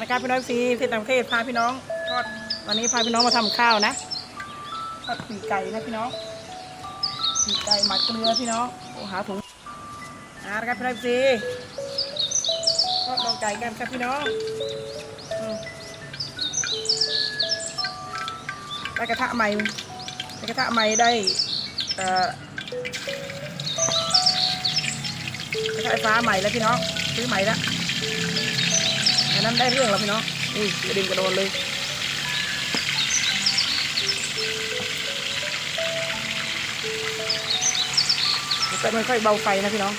นะครับพี่น้องซีที่ต่างประเทศพาพี่น้องทอดวันนี้พาพี่น้องมาทำข้าวนะทอดปีไก่นะพี่น้องปีไก่หมักเกลือพี่น้องโอ้หาถุงอานะครับพี่น้องซีทอดดองไก่กันครับพี่น้องอได้กระทะใหม่ได้กระทะใหม่ได้เอ่อกระทะไฟฟ้าใหม่แล้วพี่น้องซื้อใหม่แล้ว อันนั้นได้เรื่องแล้วพี่น้องอุ้ยกระเด็นกระโดนเลยแต่ไม่ค่อยเบาไฟนะพี่น้อง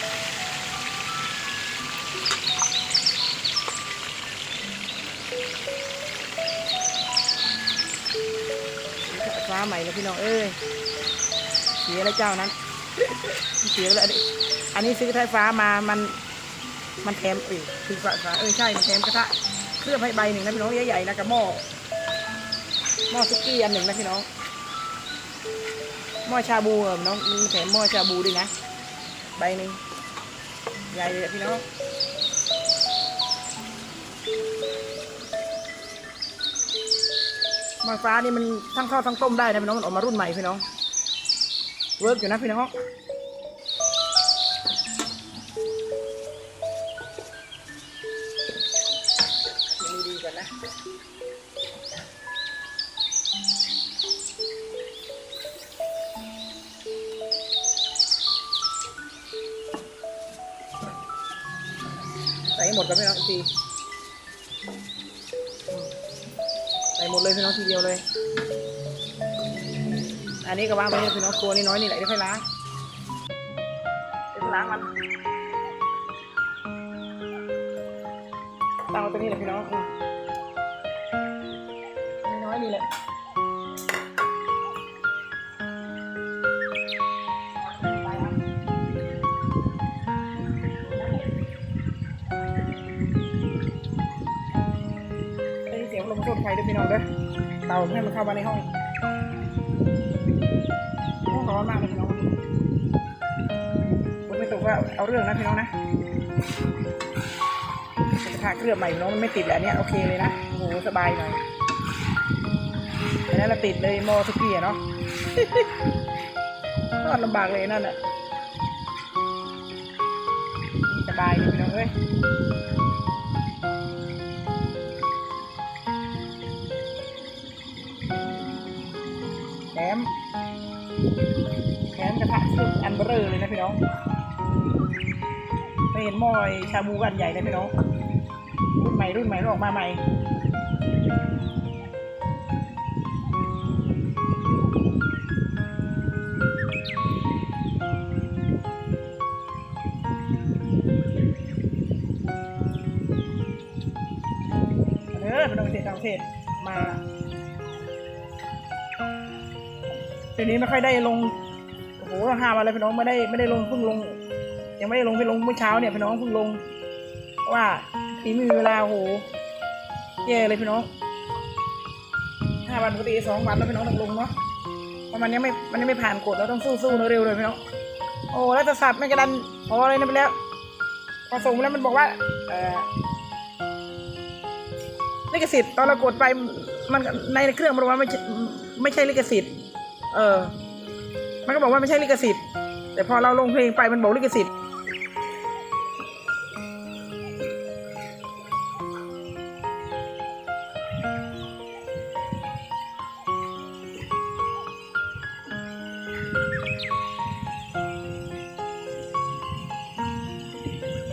ฟ้าใหม่แล้วพี่น้องเอ้ยเสียแล้วเจ้านั้นเสียแล้วอันนี้อันนี้ซื้อไฟฟ้ามามัน มันแถมเอ้ยคือฝาฝาเออใช่มันแถมกระทะเคลือบให้ใบหนึ่งนะพี่น้องใหญ่ๆนะกับหม้อหม้อซุกี้อันหนึ่งนะพี่น้องหม้อชาบูอะพี่น้องมีแถมหม้อชาบูด้วยนะใบหนึ่งใหญ่เลยพี่น้องหม้อฟ้านี่มันทั้งทอดทั้งต้มได้นะพี่น้องมันออกมารุ่นใหม่พี่น้องเวิร์กอยู่นะพี่น้อง ใส่หมดเลยพี่น้องทีเดียวเลย อันนี้ก็วางไปเลยพี่น้องตัวนี่น้อยนี่แหละเดี๋ยวค่อยล้างเดี๋ยวล้างมันตั้งไว้ตรงนี้แหละพี่น้องน้อยนี่แหละ พี่น้องเด้อเตาให้มันเข้ามาในห้องห้องร้อนมากเลยพี่น้องผมไม่ตกว่าเอาเรื่องนะพี่น้องนะกระทะเคลือใหม่พี่น้องมันไม่ติดและอันเนี้ยโอเคเลยนะโหสบายหน่อยอันนั้นเราติดเลยมอทุกทีอะเนาะทอดลำบากเลยนั่นแหละสบายเลยพี่น้องเอ้ย กระทะสุดอันเบอร์เลยนะพี่น้องไม่เห็นหม้อไอ้ชาบูกันใหญ่เลยพี่น้องรุ่นใหม่รุ่นใหม่รออกมาใหม่เออเป็นประเทศต่างประเทศมาทีนี้ไม่ค่อยได้ลง โอ้โหห้าวันเลยพี่น้องไม่ได้ไม่ได้ลงเพิ่งลง ยังไม่ได้ลงไปลงเมื่อเช้าเนี่ยพี่น้องเพิ่งลงว่าทีไม่มีเวลาโหแย่เลยพี่น้องห้าวันปกติสองวันแล้วพี่น้องต้องลงเนาะเพราะมันยังไม่มันยังไม่ผ่านกฎเราต้องสู้สู้เร็วๆเลยพี่น้องโอ้แล้วจะสับไม่กระดันพอเลยนะไปแล้วพอส่งแล้วมันบอกว่าเออลิขสิทธิ์ตอนเรากดไปมันในเครื่องมันบอกว่าไม่ไม่ใช่ลิขสิทธิ์ เออ มันก็บอกว่าไม่ใช่ลิขสิทธิ์ แต่พอเราลงเพลงไปมันบอกลิขสิทธิ์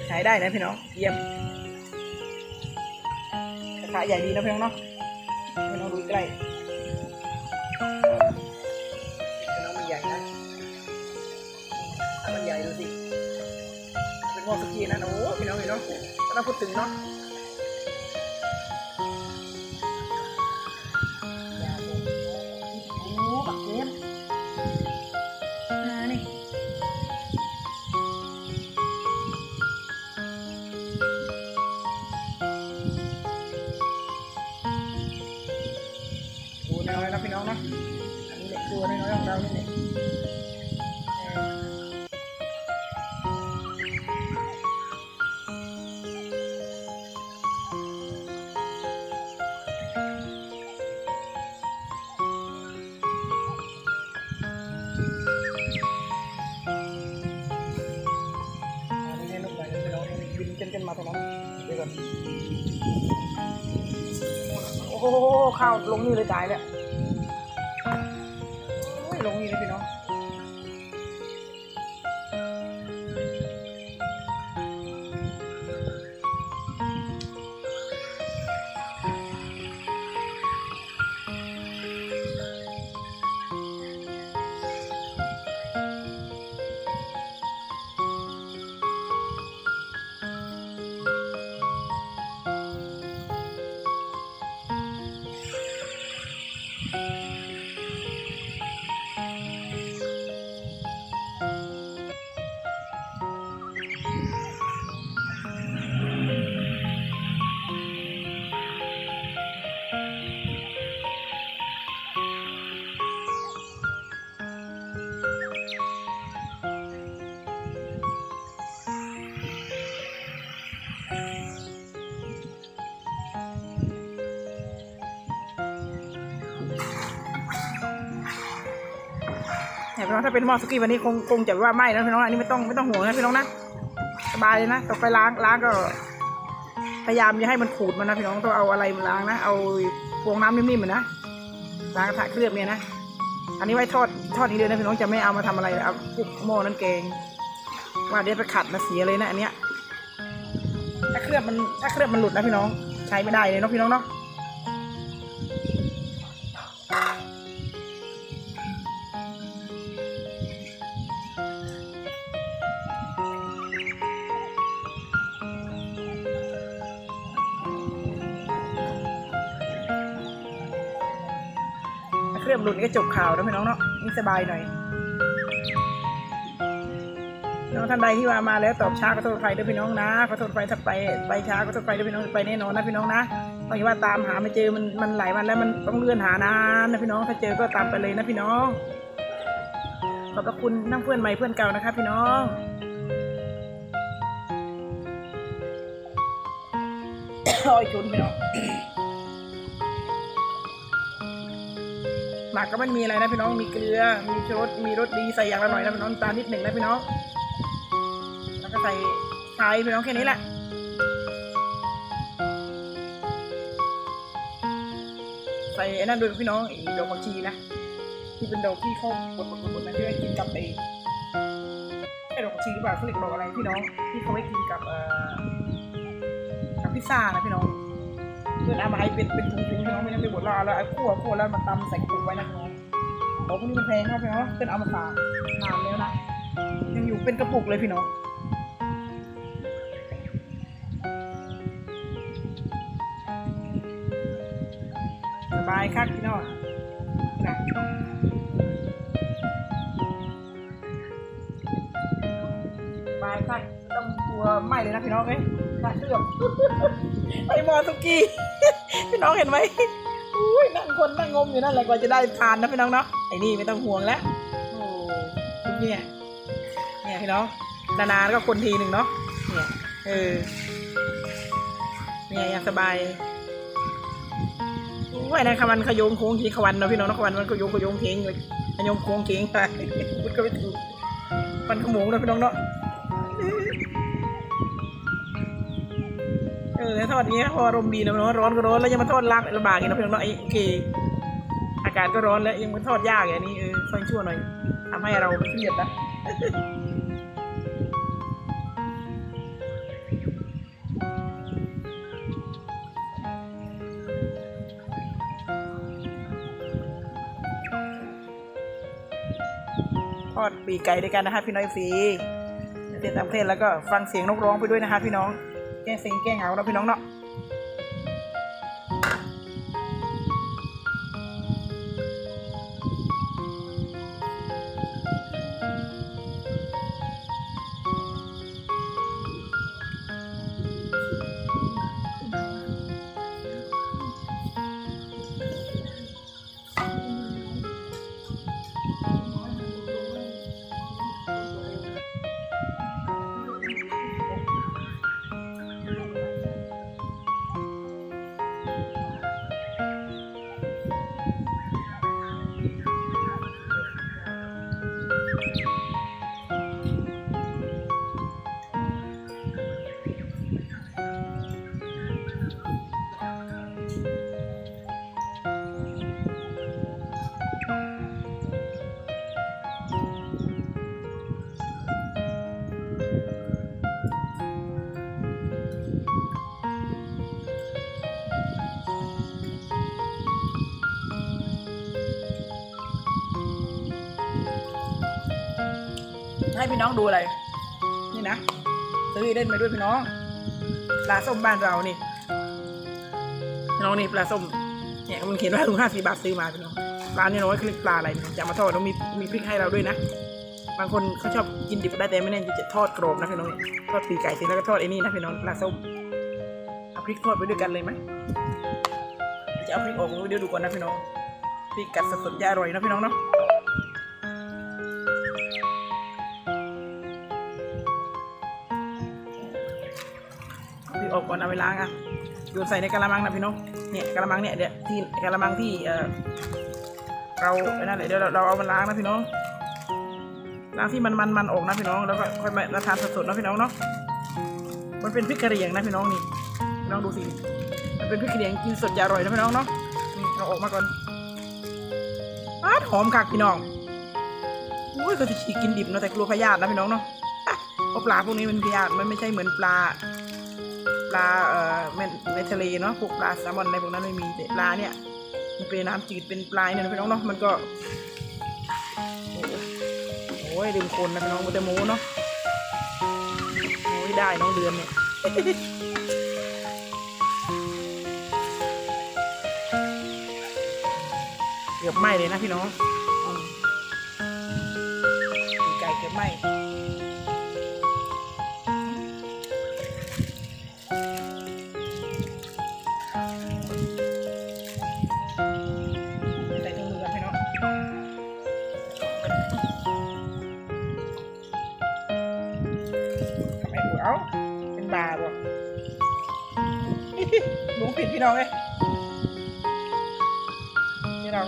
ขายได้นะพี่น้องเยี่ยมกระทะใหญ่ดีนะพี่น้องเนาะพี่น้องดูใกล้ นหม้อสุกี้นะโอ้พี่น้องพี่น้องถ้าเราพูดถึงเนาะ ข้าวลงนี่เลยจ่ายแล้ว น้องถ้าเป็นหม้อสุกี้วันนี้คงคงจะว่าไหม้นะพี่น้องอันนี้ไม่ต้องไม่ต้องห่วงนะพี่น้องนะสบายเลยนะต่อไปล้างล้างก็ พยายามอย่าให้มันขูดมันนะพี่น้องต้องเอาอะไรมาล้างนะเอาฟองน้ำนิ่มๆมันนะล้างกระทะเคลือบเนี่ยนะอันนี้ไว้ทอดทอดนี้เลยนะพี่น้องจะไม่เอามาทำอะไรเอาคลุกหม้อนั้นแกงว่าเดี๋ยวไปขัดมาเสียเลยนะอันเนี้ยถ้าเคลือบมันถ้าเคลือบมันหลุดนะพี่น้อง ใช้ไม่ได้เลยเนาะพี่น้องเนาะ หลุดนี่ก็จบข่าวนะพี่น้องเนาะนี่สบายหน่อยน้องท่านใดที่ว่ามาแล้วตอบช้าก็โทษใครด้วยพี่น้องนะขอโทษใครถ้าไปไปช้าก็โทษใครด้วยพี่น้องไปแน่นอนนะพี่น้องนะเพราะว่าตามหาไม่เจอมันมันหลายวันแล้วมันต้องเลื่อนหานานนะพี่น้องถ้าเจอก็ตามไปเลยนะพี่น้องขอบพระคุณทั้งเพื่อนใหม่เพื่อนเก่านะครับพี่น้องอ้อยชุนพี่น้อง หมักก็ไม่มีอะไรนะพี่น้องมีเกลือ มีชูรสมีรสดีใส่อย่างละหน่อยนะพี่น้องตาลนิดหนึ่งนะพี่น้อง แล้วก็ใส่ไทยพี่น้องแค่นี้แหละใส่ไอ้นั่นด้วยพี่น้องไอ้ดอกผักชีนะที่เป็นดอกที่เขาบดบดๆๆนะที่ไว้กินกับไอ้ไอ้ดอกผักชีหรือเปล่าเขาเรียกดอกอะไรพี่น้องที่เขาไว้กินกับเอ่อกับพิซซ่านะพี่น้อง เพื่อนเอามาให้เป็นเป็นถุงๆพี่น้องไม่ได้ไปบดแล้วเอาแล้วไอ้คั่วคั่วแล้วมาตำใส่กระปุกไว้นะพี่น้องบอกพวกนี้มันแพงครับพี่น้องเพื่อนเอามาฝากนานแล้วนะยังอยู่เป็นกระปุกเลยพี่น้องสบายครับพี่น้องนะสบายครับต้องกลัวไหม้เลยนะพี่น้องเอ้ย น่าเชื่อมไอหมอสุกี้ พี่น้องเห็นไหมอุ้ยนั่งคนนั่งงมอยู่นั่นแหละกว่าจะได้ทานนะพี่น้องเนาะไอ้นี่ไม่ต้องห่วงแล้วโอ้เนี่ยเนี่ยพี่น้องนานๆก็คนทีหนึ่งเนาะเนี่ยเออเนี่ยยังสบายว่าในคำวันขยงโค้งทีขวันเนาะพี่น้องเนาะขวันมันขยงขยงเค้งเลยขยงโค้งเค้งไปพูดก็ไม่ถูกมันขโมงเนาะพี่น้องเนาะเออทอดอย่างเงี้พออารมณ์ดีนะพี่น้องร้อนก็ร้อนแล้วยังมาทอดลากลำบากอีกนะพี่น้องเนาะไอ้โอเคอากาศก็ร้อนแล้วยังมาทอดยากอย่างนี้เออช่วยชั่วหน่อยทำให้เราเครียดนะทอดปีกไก่ด้วยกันนะคะพี่น้อยฟรีเต้นตามเพลงแล้วก็ฟังเสียงนกร้องไปด้วยนะคะพี่น้อง แก้เซ็งแก้เหงาแล้วพี่น้องเนาะ องดูอะไร นี่นะซื้อเล่นมาด้วยพี่น้อง ปลาส้มบ้านเรานี่พี่น้องนี่ปลาส้ม เนี่ยมันเขียนว่าลุงห้าสี่บาทซื้อมาพี่น้อง ปลาเนี่ยน้อยคือปลาอะไรจะมาทอดแล้วมีมีพริกให้เราด้วยนะ บางคนเขาชอบกินดิบได้แต่ไม่แน่นจะทอดกรอบนะพี่น้องทอดปีไก่เสร็จแล้วก็ทอดไอ้นี่นะพี่น้องปลาส้ม เอาพริกทอดไปด้วยกันเลยไหมจะเอาพริกออกเดี๋ยวดูก่อนนะพี่น้องพริกกัดสดๆจะอร่อยนะพี่น้องเนาะ ก่อนเอาไปล้างอะโยนใส่ในกะละมังนะพี่น้องเนี่ยกะละมังเนี่ยเดี๋ยวที่กะละมังที่เออเราไอ้นั่นแหละเดี๋ยวเราเอามาล้างนะพี่น้องล้างที่มันมันมันออกนะพี่น้องแล้วก็ค่อยมารับทานสดๆนะพี่น้องเนาะมันเป็นพริกกระเหรี่ยงนะพี่น้องนี่พี่น้องดูสิมันเป็นพริกกระเหรี่ยงกินสดจะอร่อยนะพี่น้องเนาะนี่เราออกมาก่อนอาหอมคักพี่น้องอุ้ยก็จะกินดิบเนาะแต่กลัวพยาธินะพี่น้องเนาะเพราะปลาพวกนี้มันพยาธิมันไม่ใช่เหมือนปลา ลาเอ่อในทะเลเนาะพวกปลาแซลมอนอะไรพวกนั้นไม่มีแต่ปลาเนี่ยมันเป็นน้ำจืดเป็นปลายเนี่ยพี่น้องเนาะมันก็โอ้ยลืมคนนะพี่น้องมันจะโม้เนาะโอ้ยได้น้องเดือนเนี่ยเกือบไหม้เลยนะพี่น้องตีไก่เกือบไหม้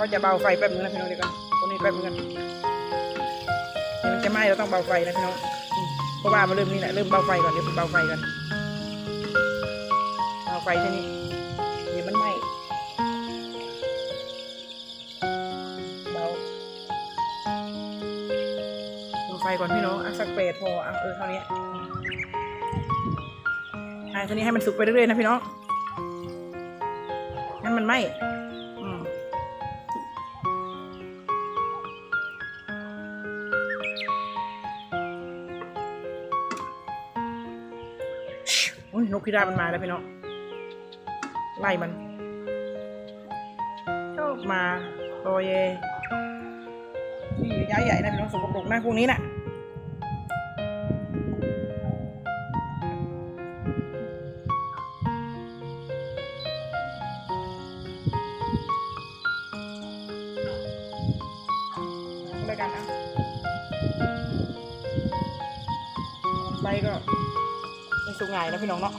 เราจะเบาไฟแป๊บนึงนะพี่น้องเดี๋ยวกันตรงนี้แป๊บนึงกันเดี๋ยมันจะไหม้เราต้องเบาไฟนะพี่น้องเพราะว่ามันเริ่มนี่แหละเริ่มเบาไฟก่อนเดี๋ยวเบาไฟกันเบาไฟที่นี่เดี๋ยวมันไหม้เบาเบาไฟก่อนพี่น้องอะสักเปรดพออะเออเท่านี้ใช่ทีนี้ให้มันสุกไปเรื่อยๆนะพี่น้องงั้นมันไหม พิราบมันมาแล้วพี่น้องไล่มันชอบมาโรยเยที่ย้ายใหญ่นะพี่น้องสกปรกนะพวกนี้น่ะรายการนะไฟก็ไม่สุง่ายนะพี่น้องเนาะ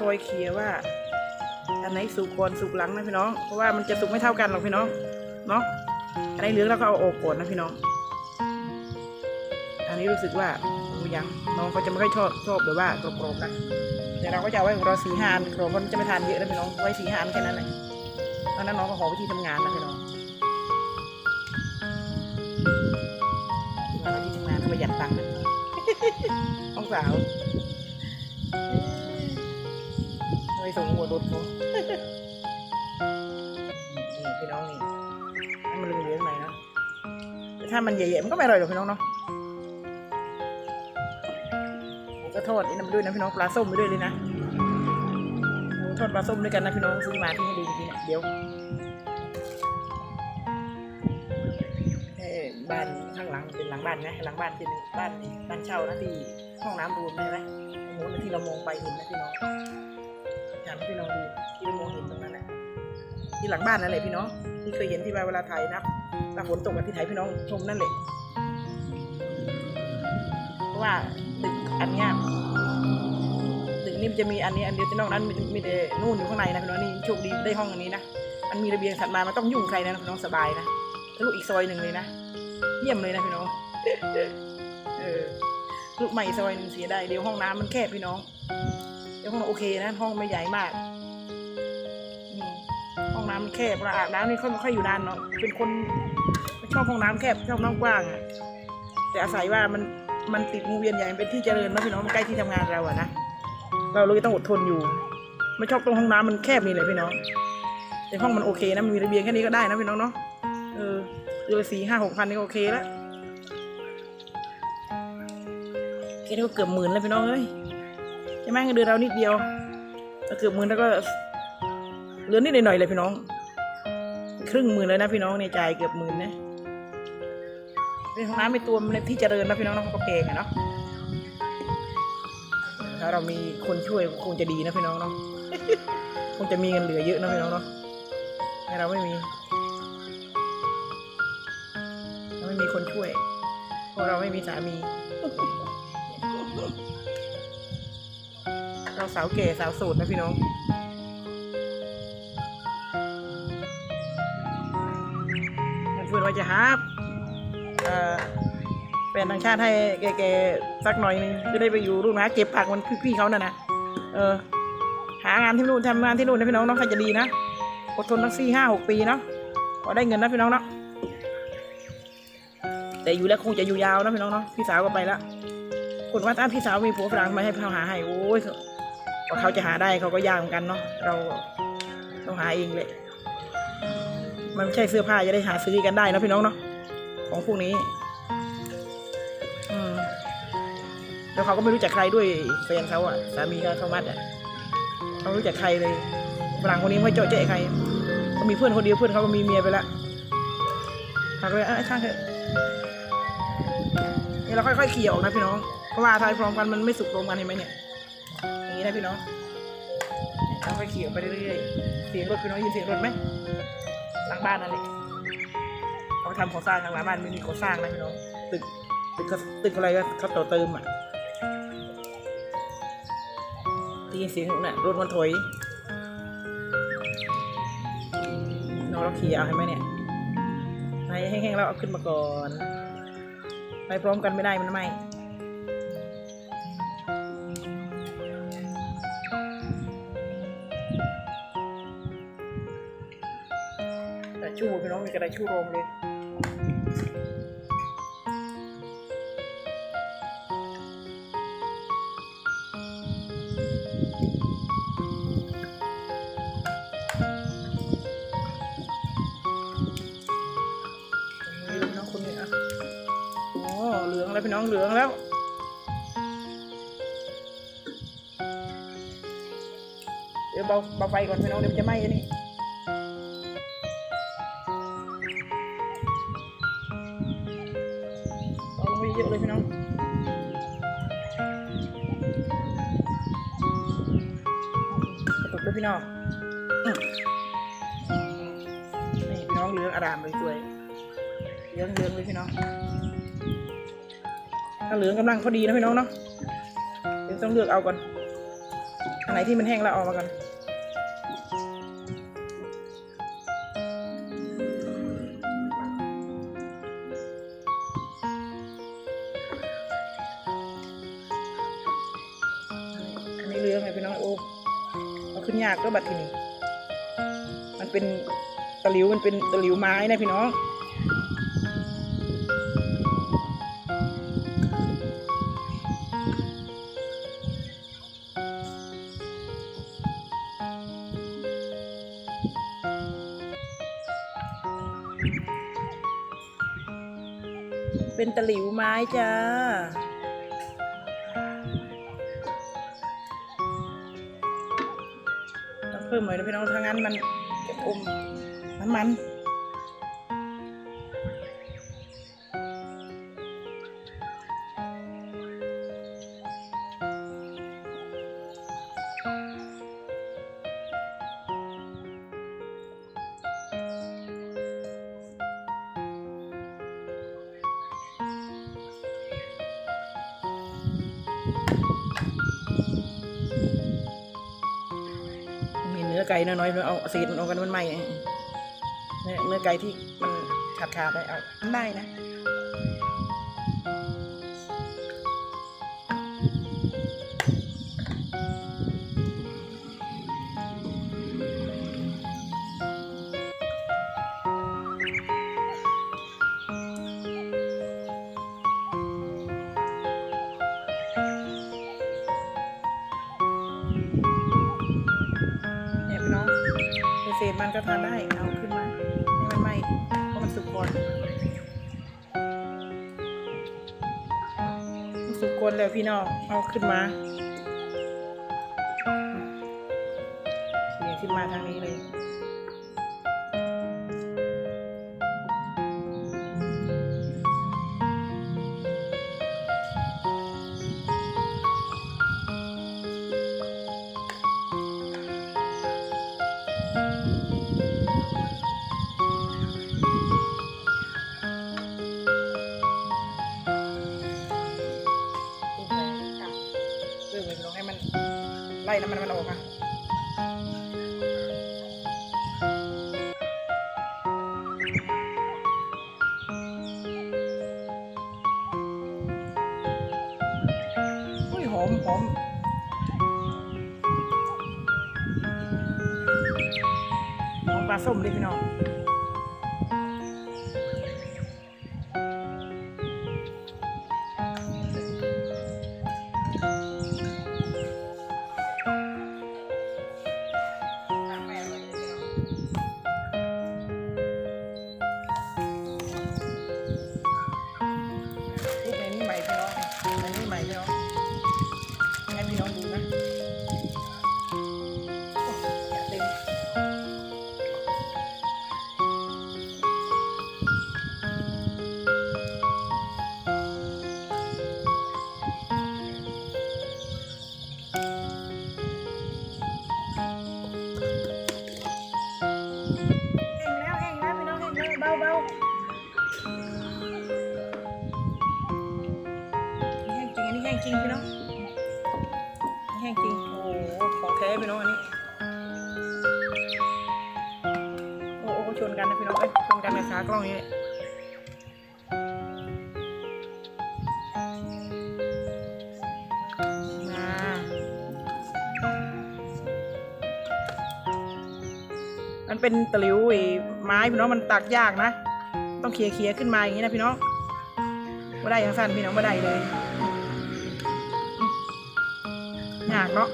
คอยเคลียว่า อันไหนสุกก่อนสุกหลังนะพี่น้อง เพราะว่ามันจะสุกไม่เท่ากันหรอกพี่น้อง เนาะ อันไหนเหลืองเราก็เอาออกก่อนนะพี่น้อง อันนี้รู้สึกว่ายังน้องเขาจะไม่ค่อยชอบชอบแบบว่ากรอบๆกันแต่เราก็จะเอาไว้ของเราสีหานกรอบเพราะมันจะไม่ทานเยอะนะพี่น้อง ไว้สีหานแค่นั้นแหละตอนนั้นน้องก็ขอวิธีทำงานนะพี่น้องวิธีทำงานประหยัดตังค์นะน้องสาว ส่งหัวรถเขานี่พี่น้องนี่ให้มันเหลืองๆหน่อยเนาะถ้ามันใหญ่ๆมันก็ไม่อร่อยหรอกพี่น้องเนาะผมก็ทอดนี่นำด้วยนะพี่น้องปลาส้มไปด้วยเลยนะโทอดปลาส้มด้วยกันนะพี่น้องซื้อมาที่ให้ดูจริงๆเนี่ยเดี๋ยวบ้านข้างหลังเป็นหลังบ้านนะหลังบ้านเป็นบ้านบ้านเช่านะที่ห้องน้ำรวมใช่ไหมโอ้โหที่เรามองไปเห็นนะพี่น้อง กให้พี่น้องดูที่เรามองเห็นตรงนั้นแหละที่หลังบ้านนั่นแหละพี่น้องที่เคยเห็นที่ว่าเวลาถ่ายนับถ้าฝนตกกับที่ถ่ายพี่น้องชมนั่นแหละเพราะว่าตึกอันเนี้ยตึกนี่มันจะมีอันนี้อันเดียวที่นอกนั้นมีมีแต่นู่นอยู่ข้างในนะพี่น้องนี่โชคดีได้ห้องอันนี้นะมันมีระเบียงถัดมามันต้องยุ่งใครนะพี่น้องสบายนะทะลุอีกซอยหนึ่งเลยนะเยี่ยมเลยนะพี่น้องเออทะลุมาอีกซอยหนึ่งเสียได้เดี๋ยวห้องน้ำมันแคบพี่น้อง เดี๋ยวห้องโอเคนะห้องไม่ใหญ่มากห้องน้ำมันแคบเวลาอาบน้ำนี่ค่อยค่อยอยู่นานเนาะเป็นคนชอบห้องน้ำแคบชอบน้ำกว้างอะแต่อาศัยว่ามันมันติดวงเวียนใหญ่เป็นที่เจริญนะพี่น้องมันใกล้ที่ทำงานเราอะนะเราเลยต้องอดทนอยู่ ไม่ชอบตรงห้องน้ำมันแคบนี่เลยพี่น้องแต่ห้องมันโอเคนะมันมีระเบียงแค่นี้ก็ได้นะพี่น้องเนาะเออเดือนสี่ห้าหกพันนี่ก็โอเคแล้วแค่นี้ก็เกือบหมื่นแล้วพี่น้องเอ้ย ช่ไหมเงินเดือนเรานิดเดียวก็เกือบหมื่นแล้วก็เหลือนิดหน่อยๆเลยพี่น้อง ครึ่งหมื่นเลยนะพี่น้องในยจ่ายเกือบหมื่นนะเป็นห้องน้ำเป็นตัวมันที่เจริญนะพี่น้องนาะเขาก็แพงอะเนาะถ้าเรามีคนช่วยคงจะดีนะพี่น้องเนาะคงจะมีเงินเหลือเยอะนะพี่น้องเนาะแต่เราไม่มีเราไม่มีคนช่วยเพราะเราไม่มีสามี เราสาวแก่สาวโสดนะพี่น้องเพื่อนว่าจะหาเอ่อเป็นต่างชาติให้แกๆสักหน่อยนึงจะได้ไปอยู่รุ่นะเก็บผักมันพี่ๆเขาน่ะนะเออหางานที่นู่นทำงานที่นู่นนะพี่น้องน้องใครจะดีนะอดทนตั้งสี่ห้าหกปีเนาะพอได้เงินนะพี่น้องเนาะแต่อยู่แล้วคงจะอยู่ยาวนะพี่น้องเนาะพี่สาวก็ไปละคนว่าถ้าพี่สาวมีผัวฝรั่งมาให้เขาหาให้โอ้ย ว่าเขาจะหาได้เขาก็ยากเหมือนกันเนาะเราต้องหาเองเลย มันไม่ใช่เสื้อผ้าจะได้หาซื้อกันได้นะพี่น้องเนาะของพวกนี้แล้วเขาก็ไม่รู้จักใครด้วยแฟนเขาอะสามีเขาเขามัดอะเขาไม่รู้จักใครเลยฝรั่งคนนี้ไม่เจาะเจ๊ใครเขามีเพื่อนคนเดียวเพื่อนเขาก็มีเมียไปละหักเลยอะช่างเถอะนี่เราค่อยๆเขี่ยออกนะพี่น้องเพราะว่าทายพร้อมกันมันไม่สุกร้อมกันเห็นไหมเนี่ย อย่างนี้นะพี่น้องเราค่อยขี่ออกไปเรื่อยๆ เสียงรถพี่น้องยินเสียงรถไหมหลังบ้านนั่นเลยเขาทำก่อสร้างทางหลังบ้านไม่มีก่อสร้างนะพี่น้อง ตึก ตึกตึกอะไรก็เขาต่อเติมอะได้ยินเสียงน่ะรถมันถอยน้องเราขี่เอาให้ไหมเนี่ยไปแห้งๆแล้วเอาขึ้นมาก่อน ไปพร้อมกันไม่ได้มันไหมีกระไดชูโรมเลยนี่พี่น้องคนนี้อะอ๋อเหลืองแล้วพี่น้องเหลืองแล้วเดี๋ยวเบาเบาไฟก่อนพี่น้องเดี๋ยวมันจะไหม้อันนี้ กระตุกด้วยพี่น้องอืมนี่พี่น้องเลืองอารามเลยสวยเลืองเลืองเลยพี่น้อง ถ้าเหลืองกำลังพอดีนะพี่น้องเนาะเดี๋ยวต้องเลือกเอาก่อน อันไหนที่มันแห้งแล้วเอามากัน เอาขึ้นยากก็บัดทีนี้ มันเป็นตะหลิวมันเป็นตะหลิวไม้นะพี่น้องเป็นตะหลิวไม้จ้า เพิ่มหน่อยนะพี่น้องถ้างั้นมันจะอมน้ำมัน น้อไก่น้อยๆเอาเศษมันออกกันมันไหมเนื้อเนื้อไก่ที่มันขาดขาดๆได้เอาได้นะ เศษมันก็ทานได้ เอาขึ้นมาให้มันไหมเพราะมันสุกก่อนมันสุกก่อนแล้วพี่น้องเอาขึ้นมาเขี่ยขึ้นมาทางนี้เลย ขอมผมหอมปลาส้มดิพี่น้อง แห้งแล้วแห้งแล้วพี่น้องแห้งแล้วเบาเบาแห้งจริงอันนี้แห้งจริงพี่น้องแห้งจริงโอ้โหของแท้พี่น้องอันนี้โอ้โหชนกันนะพี่น้องเอ้ยชนกันในขากล้องนี้มา เป็นตะลิวไอ้ไม้พี่น้องมันตักยากนะ ต้องเคลียร์เคลียร์ขึ้นมาอย่างนี้นะพี่น้องไม่ได้ยังสั้นพี่น้องไม่ได้เลยยากเนาะ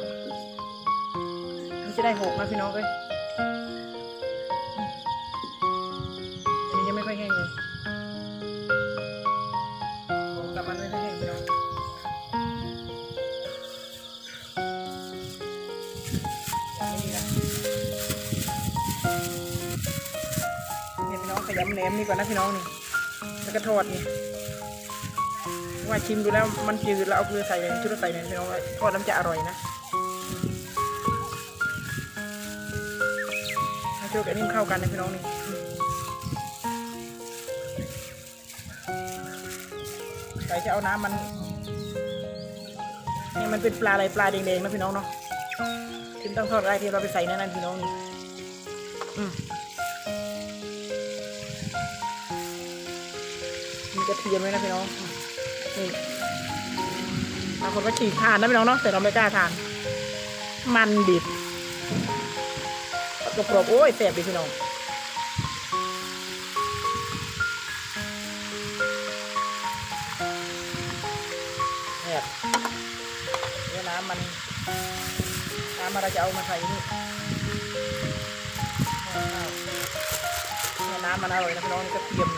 มันจะได้หกนะพี่น้องเอ้ย เนี่ยพี่น้องขยำแหนมนี่ก่อนนะพี่น้องนี่แล้วก็ทอดนี่ว่าชิมดูแล้วมันจืดแล้วเอาเกลือใส่ในชุดใส่ในพี่น้องทอดน้ำจะอร่อยนะให้ช่วยกับนิ่มเข้ากันนะพี่น้องนี่ใส่จะเอาน้ำมันนี่มันเป็นปลาอะไรปลาแดงๆนะพี่น้องเนาะถึงต้องทอดอะไรที่เราไปใส่ในนั้นพี่น้องนี่อืม กระเทียมด้วยนะพี่น้องนี่บางคนก็ฉีกทานนะพี่น้องเนาะแต่เราไม่กล้าทาน มันดิบกรอบๆโอ้ยแสบดิพี่น้องเนี่ยเนี่ยน้ำมันน้ำมันเราจะเอามาใส่นี่เนี่ยน้ำมันอร่อยนะพี่น้องนี่กระเทียม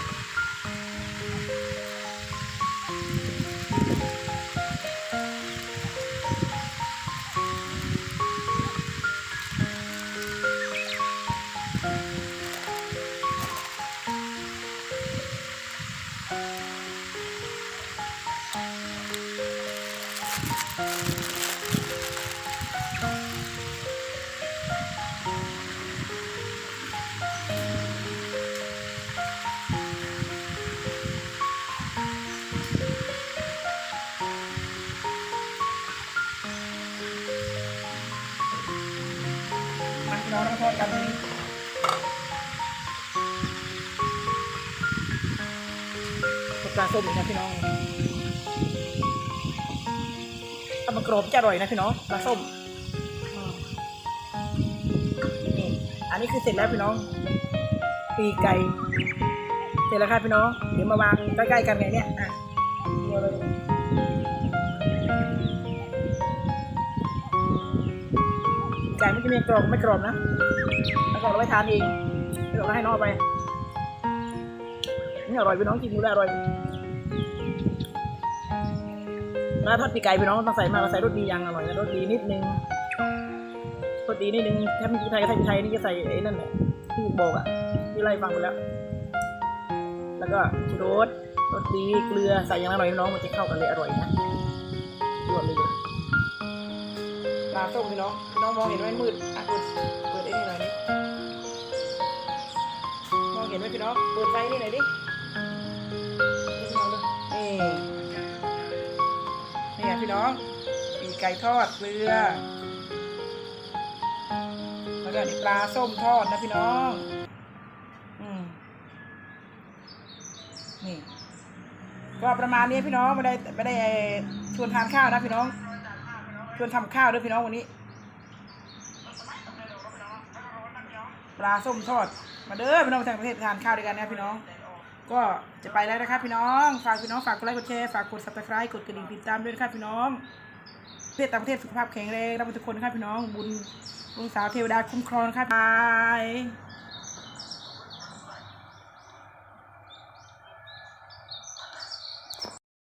ปลาส้มอีกนะพี่น้องถ้ามันกรอบจะอร่อยนะพี่น้องปลาส้มนี่อันนี้คือเสร็จแล้วพี่น้อง ปีไก่ เสร็จแล้วครับพี่น้อง เดี๋ยวมาวางใกล้ๆกันไงเนี่ยอะดูเลยไก่ไม่กินไม่กรอบไม่กรอบนะแล้วก็เราไปทานเองไม่ต้องให้น้องเอาไปนี่อร่อยพี่น้องกินดูแล้อร่อย แล้วทอดปีกไก่พี่น้องต้องใส่มากใส่รสดียังอร่อยนะรสดีนิดนึงรสดีนิดนึงถ้ามีพริกไทยก็ใส่พริกไทยนี่จะใส่ไอ้นั่นแหละที่บอกอะที่ไล่ฟังไปแล้ว แล้วก็ชูรสรสดีเกลือใส่อย่างละหน่อยพี่น้องมันจะเข้ากันเลยอร่อยนะรวดเลยเลยปลาส้มพี่น้องพี่น้องมองเห็นไหมมืดอะเปิดเปิดไอ้นี่หน่อยดิมองเห็นไหมพี่น้องเปิดไฟนี่หน่อยดิ พี่น้องมีไก่ทอดเกลือ แล้วก็นี่ปลาส้มทอดนะพี่น้อง อืมนี่ ก็ประมาณนี้พี่น้องไม่ได้ไม่ได้ชวนทานข้าวนะพี่น้อง ชวนทำข้าวด้วยพี่น้องวันนี้ ปลาส้มทอด มาเด้อพี่น้องทางประเทศทานข้าวด้วยกันนะพี่น้อง ก็จะไปแล้วนะครับพี่น้อง ฝากพี่น้องฝากกดไลค์กดแชร์ฝากกด subscribe กดกระดิ่งติดตามด้วยนะครับพี่น้องประเทศต่างประเทศสุขภาพแข็งแรงรับทุกคนนะครับพี่น้องบุญบุญสาวเทวดาคุ้มครองครับบาย